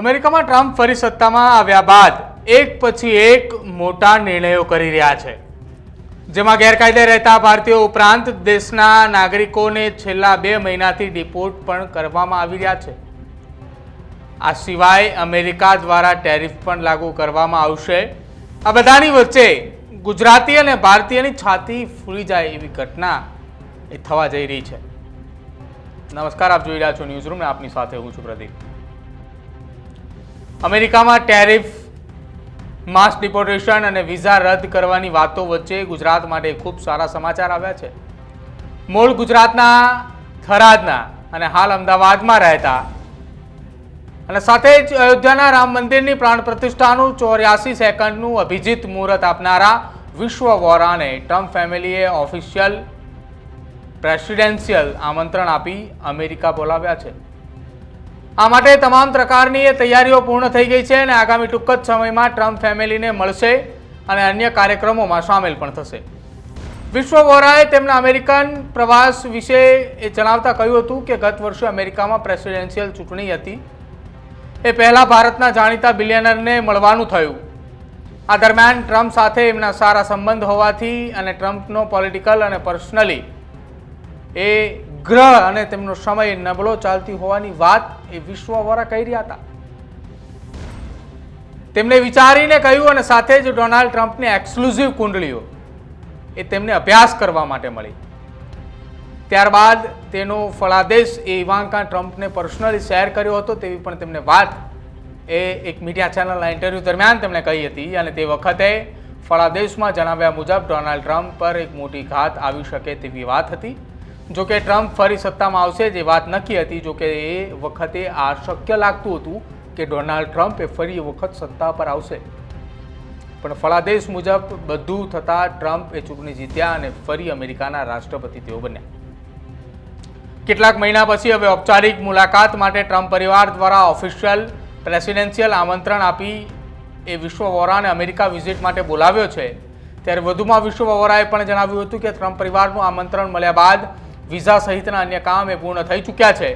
અમેરિકામાં ટ્રમ્પ ફરી સત્તામાં આવ્યા બાદ એક પછી એક મોટા નિર્ણયો કરી રહ્યા છે. જેમાં ગેરકાયદે રહેતા ભારતીયો ઉપરાંત દેશના નાગરિકોને છેલ્લા બે મહિનાથી ડિપોર્ટ પણ કરવામાં આવી રહ્યા છે. આ સિવાય અમેરિકા દ્વારા ટેરિફ પણ લાગુ કરવામાં આવશે. આ બધાની વચ્ચે ગુજરાતી અને ભારતીયની છાતી ફૂલી જાય એવી ઘટના એ થવા જઈ રહી છે. નમસ્કાર, આપ જોઈ રહ્યા છો ન્યૂઝ રૂમ આપની સાથે હું છું પ્રદીપ. અમેરિકામાં ટેરિફ, માસ ડિપોર્ટેશન અને વિઝા રદ કરવાની વાતો વચ્ચે ગુજરાત માટે ખૂબ સારા સમાચાર આવ્યા છે. મૂળ ગુજરાતના થરાદના અને હાલ અમદાવાદમાં રહેતા અને સાથે જ અયોધ્યાના રામ મંદિરની પ્રાણ પ્રતિષ્ઠાનું ચોર્યાસી સેકન્ડનું અભિજીત મુહૂર્ત આપનારા વિશ્વ વોરાને ટ્રમ્પ ફેમિલીએ ઓફિશિયલ પ્રેસિડેન્શિયલ આમંત્રણ આપી અમેરિકા બોલાવ્યા છે. આ માટે તમામ પ્રકારની તૈયારીઓ પૂર્ણ થઈ ગઈ છે અને આગામી ટૂંક જ સમયમાં ટ્રમ્પ ફેમિલીને મળશે અને અન્ય કાર્યક્રમોમાં સામેલ પણ થશે. વિશ્વ વોરાએ તેમના અમેરિકન પ્રવાસ વિશે એ જણાવતા કહ્યું હતું કે ગત વર્ષે અમેરિકામાં પ્રેસિડેન્શિયલ ચૂંટણી હતી. એ પહેલાં ભારતના જાણીતા બિલિયનરને મળવાનું થયું. આ દરમિયાન ટ્રમ્પ સાથે એમના સારા સંબંધ હોવાથી અને ટ્રમ્પનો પોલિટિકલ અને પર્સનલી એ ગ્રહ અને તેમનો સમય નબળો ચાલતી હોવાની વાત એ વિશ્વવાળા કહી રહ્યા હતા. તેમણે વિચારીને કહ્યું અને સાથે જ ડોનાલ્ડ ટ્રમ્પને એક્સક્લુઝિવ કુંડળીઓ એ તેમને અભ્યાસ કરવા માટે મળી. ત્યારબાદ તેનો ફળાદેશ એ ઇવાંકા ટ્રમ્પને પર્સનલી શેર કર્યો હતો તેવી પણ તેમને વાત એ એક મીડિયા ચેનલના ઇન્ટરવ્યૂ દરમિયાન તેમણે કહી હતી અને તે વખતે ફળાદેશમાં જણાવ્યા મુજબ ડોનાલ્ડ ટ્રમ્પ પર એક મોટી ઘાત આવી શકે તેવી વાત હતી. જોકે ટ્રમ્પ ફરી સત્તામાં આવશે, જે વાત નક્કી હતી જોકે એ વખતે આ શક્ય લાગતું હતું કે ડોનાલ્ડ ટ્રમ્પ એ ફરી વખત સત્તા પર આવશે. પણ ફળાદેશ મુજબ બધું થતાં ટ્રમ્પ એ ચૂંટણી જીત્યા અને ફરી અમેરિકાના રાષ્ટ્રપતિ તેઓ બન્યા. કેટલાક મહિના પછી હવે ઔપચારિક મુલાકાત માટે ટ્રમ્પ પરિવાર દ્વારા ઓફિશિયલ પ્રેસિડેન્શિયલ આમંત્રણ આપી એ વિશ્વ વોરાને અમેરિકા વિઝિટ માટે બોલાવ્યો છે. ત્યારે વધુમાં વિશ્વ વોરાએ પણ જણાવ્યું હતું કે ટ્રમ્પ પરિવારનું આમંત્રણ મળ્યા બાદ વિઝા સહિતના અન્ય કામ એ પૂર્ણ થઈ ચૂક્યા છે.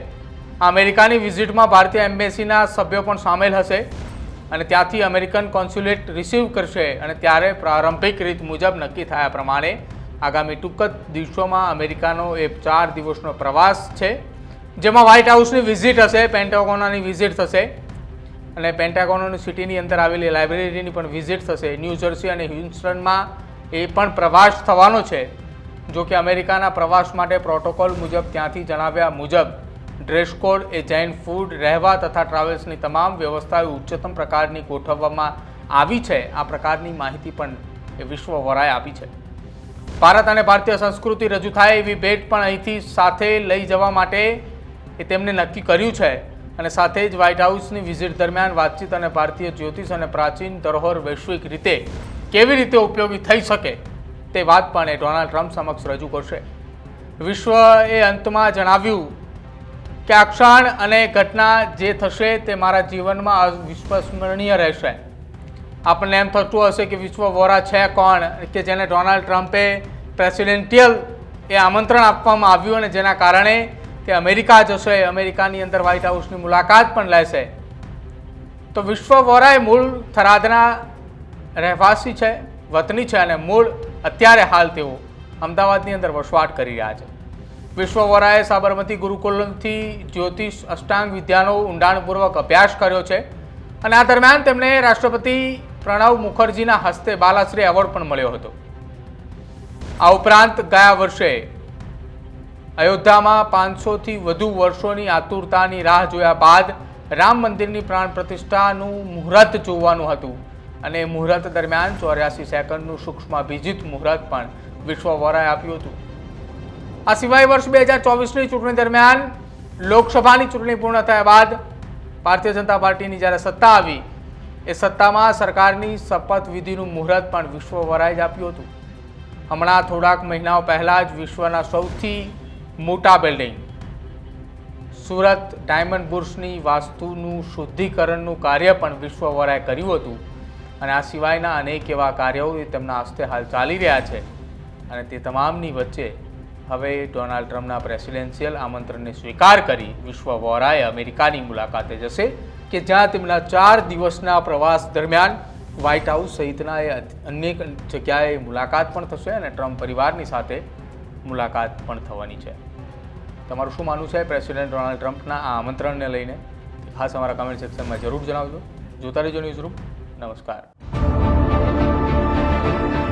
અમેરિકાની વિઝિટમાં ભારતીય એમ્બેસીના સભ્યો પણ સામેલ હશે અને ત્યાંથી અમેરિકન કોન્સ્યુલેટ રિસીવ કરશે અને ત્યારે પ્રારંભિક રીત મુજબ નક્કી થયા પ્રમાણે આગામી ટૂંક જ દિવસોમાં અમેરિકાનો એ ચાર દિવસનો પ્રવાસ છે, જેમાં વ્હાઇટ હાઉસની વિઝિટ હશે પેન્ટાગોનાની વિઝિટ થશે અને પેન્ટાગોનની સિટીની અંદર આવેલી લાઇબ્રેરીની પણ વિઝિટ થશે. ન્યૂ જર્સી અને હ્યુસ્ટનમાં એ પણ પ્રવાસ થવાનો છે. જો કે અમેરિકાના પ્રવાસ માટે પ્રોટોકોલ મુજબ ત્યાંથી જણાવ્યા મુજબ, ડ્રેસ કોડ એ જૈન ફૂડ, રહેવા તથા ટ્રાવેલ્સની તમામ વ્યવસ્થાઓ ઉચ્ચતમ પ્રકારની ગોઠવવામાં આવી છે. આ પ્રકારની માહિતી પણ એ વિશ્વ વરાએ આપી છે. ભારત અને ભારતીય સંસ્કૃતિ રજૂ થાય એવી ભેટ પણ અહીંથી સાથે લઈ જવા માટે એ તેમને નક્કી કર્યું છે. અને સાથે જ વ્હાઇટ હાઉસની વિઝિટ દરમિયાન વાતચીત અને ભારતીય જ્યોતિષ અને પ્રાચીન ધરોહર વૈશ્વિક રીતે કેવી રીતે ઉપયોગી થઈ શકે તે વાત પણ એ ડોનાલ્ડ ટ્રમ્પ સમક્ષ રજૂ કરશે. વિશ્વએ અંતમાં જણાવ્યું કે આ ક્ષણ અને ઘટના જે થશે તે મારા જીવનમાં વિશ્વસ્મરણીય રહેશે. આપણને એમ થતું હશે કે વિશ્વ વોરા છે કોણ? કે જેને ડોનાલ્ડ ટ્રમ્પે પ્રેસિડેન્ટિયલ એ આમંત્રણ આપવામાં આવ્યું અને જેના કારણે તે અમેરિકા જશે, અમેરિકાની અંદર વ્હાઇટ હાઉસની મુલાકાત પણ લેશે. તો વિશ્વ વોરા એ મૂળ થરાદના રહેવાસી છે, વતની છે અને મૂળ અત્યારે હાલ તેઓ અમદાવાદની અંદર વસવાટ કરી રહ્યા છે. વિશ્વ વોરાએ સાબરમતી ગુરુકુલથી જ્યોતિષ અષ્ટાંગ વિદ્યાનો ઊંડાણપૂર્વક અભ્યાસ કર્યો છે અને આ દરમિયાન તેમને રાષ્ટ્રપતિ પ્રણવ મુખર્જીના હસ્તે બાલાશ્રી એવોર્ડ પણ મળ્યો હતો. આ ઉપરાંત ગયા વર્ષે અયોધ્યામાં પાંચસોથી વધુ વર્ષોની આતુરતાની રાહ જોયા બાદ રામ મંદિરની પ્રાણ પ્રતિષ્ઠાનું મુહૂર્ત જોવાનું હતું. અને મુહૂર્ત દરમિયાન ચોર્યાસી સેકન્ડનું સૂક્ષ્મ અભિજીત મુહૂર્ત પણ વિશ્વ વોરાએ આપ્યું હતું. આ સિવાય વર્ષ બે હજાર ચોવીસની ચૂંટણી દરમિયાન લોકસભાની ચૂંટણી પૂર્ણ થયા બાદ ભારતીય જનતા પાર્ટીની જ્યારે સત્તા આવી, એ સત્તામાં સરકારની શપથવિધિનું મુહૂર્ત પણ વિશ્વ વરાએ જ આપ્યું હતું. હમણાં થોડાક મહિનાઓ પહેલાં જ વિશ્વના સૌથી મોટા બિલ્ડિંગ સુરત ડાયમંડ બુર્સની વાસ્તુનું શુદ્ધિકરણનું કાર્ય પણ વિશ્વ વરાએ કર્યું હતું. અને આ સિવાયના અનેક એવા કાર્યો તેમના હસ્તે હાલ ચાલી રહ્યા છે. અને તે તમામની વચ્ચે હવે ડોનાલ્ડ ટ્રમ્પના પ્રેસિડેન્શિયલ આમંત્રણને સ્વીકાર કરી વિશ્વ વોરાએ અમેરિકાની મુલાકાતે જશે કે જ્યાં તેમના ચાર દિવસના પ્રવાસ દરમિયાન વ્હાઇટ હાઉસ સહિતના એ અનેક જગ્યાએ મુલાકાત પણ થશે અને ટ્રમ્પ પરિવારની સાથે મુલાકાત પણ થવાની છે. તમારું શું માનવું છે પ્રેસિડેન્ટ ડોનાલ્ડ ટ્રમ્પના આ આમંત્રણને લઈને? ખાસ અમારા કમેન્ટ સેક્શનમાં જરૂર જણાવજો. જોતા રહેજો ન્યૂઝ રૂમ. નમસ્કાર. Thank you.